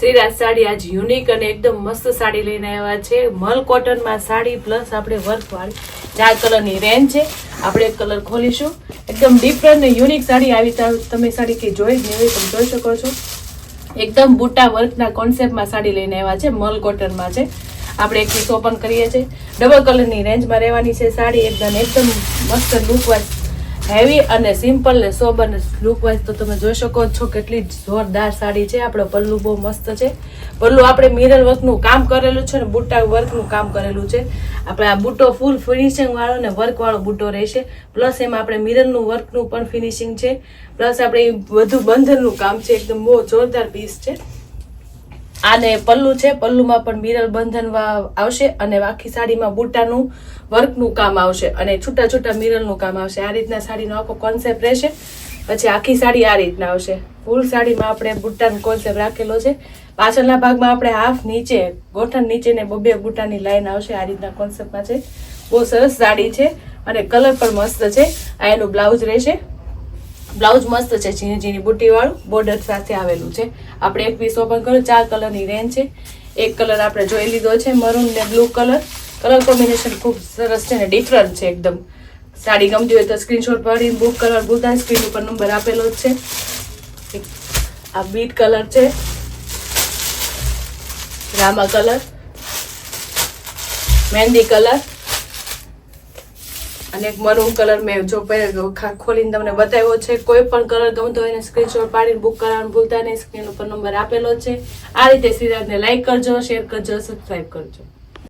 શ્રીરાજ સાડી આજ યુનિક અને એકદમ મસ્ત સાડી લઈને આવ્યા છે. મલ કોટનમાં સાડી પ્લસ આપણે વર્કવાળી ચાર કલરની રેન્જ છે. આપણે એક કલર ખોલીશું. એકદમ ડિફરન્ટ ને યુનિક સાડી આવી તમે સાડી કે જોઈ જ નહીં હોય તમે જોઈ શકો છો. એકદમ બુટ્ટા વર્કના કોન્સેપ્ટમાં સાડી લઈને આવ્યા છે, મલ કોટનમાં છે. આપણે એક પીસ ઓપન કરીએ છીએ. ડબલ કલરની રેન્જમાં રહેવાની છે સાડી. એકદમ એકદમ મસ્ત લુક વાઇઝ હેવી અને સિમ્પલ ને સોબર ને લુક વાઇઝ તો તમે જોઈ શકો છો કેટલી જોરદાર સાડી છે. આપણો પલ્લુ બહુ મસ્ત છે. પલ્લુ આપણે મિરર વર્કનું કામ કરેલું છે ને બુટ્ટા વર્કનું કામ કરેલું છે. આપણે આ બુટ્ટો ફૂલ ફિનિશિંગ વાળો ને વર્ક વાળો બુટ્ટો રહેશે. પ્લસ એમાં આપણે મિરરનું વર્કનું પણ ફિનિશિંગ છે. પ્લસ આપણે બધું બંધનનું કામ છે. એકદમ બહુ જોરદાર પીસ છે. આને પલ્લુ છે, પલ્લુમાં પણ મિરર બંધન આવશે અને આખી સાડીમાં બુટ્ટાનું વર્કનું કામ આવશે અને છૂટા છૂટા મિરરનું કામ આવશે. આ રીતના સાડીનો આખો કોન્સેપ્ટ રહેશે. પછી આખી સાડી આ રીતના આવશે. ફૂલ સાડીમાં આપણે બુટ્ટાનો કોન્સેપ્ટ રાખેલો છે. પાછળના ભાગમાં આપણે હાફ નીચે, ગોઠણ નીચે ને બબે બુટ્ટાની લાઈન આવશે. આ રીતના કોન્સેપ્ટમાં છે. બહુ સરસ સાડી છે અને કલર પણ મસ્ત છે. આ એનું બ્લાઉઝ રહેશે. બ્લાઉઝ મસ્ત છે ઝીણી ઝીણી બુટ્ટીવાળું બોર્ડર સાથે આવેલું છે. આપણે એક પીસ ઓપન કર્યું, ચાર કલરની રેન્જ છે. એક કલર આપણે જોઈ લીધો છે મરૂન ને બ્લુ કલર કલર કોમ્બિનેશન ખૂબ સરસ છે ને ડિફરન્ટ છે એકદમ. સાડી ગમતી હોય તો સ્ક્રીનશોટ પાડીને બુક કલર ભૂલતા સ્ક્રીન ઉપર નંબર આપેલો જ છે. આ બીટ કલર છે. રામા કલર મહેંદી કલર અને એક મરૂન કલર મેં જો ખોલીને તમને બતાવ્યો છે. કોઈ પણ કલર ગમતો હોય એને સ્ક્રીનશોટ પાડીને બુક કરવાનું ભૂલતા નહીં. સ્ક્રીન ઉપર નંબર આપેલો છે. આ રીતે શ્રીરાજને લાઇક કરજો શેર કરજો સબસ્ક્રાઈબ કરજો.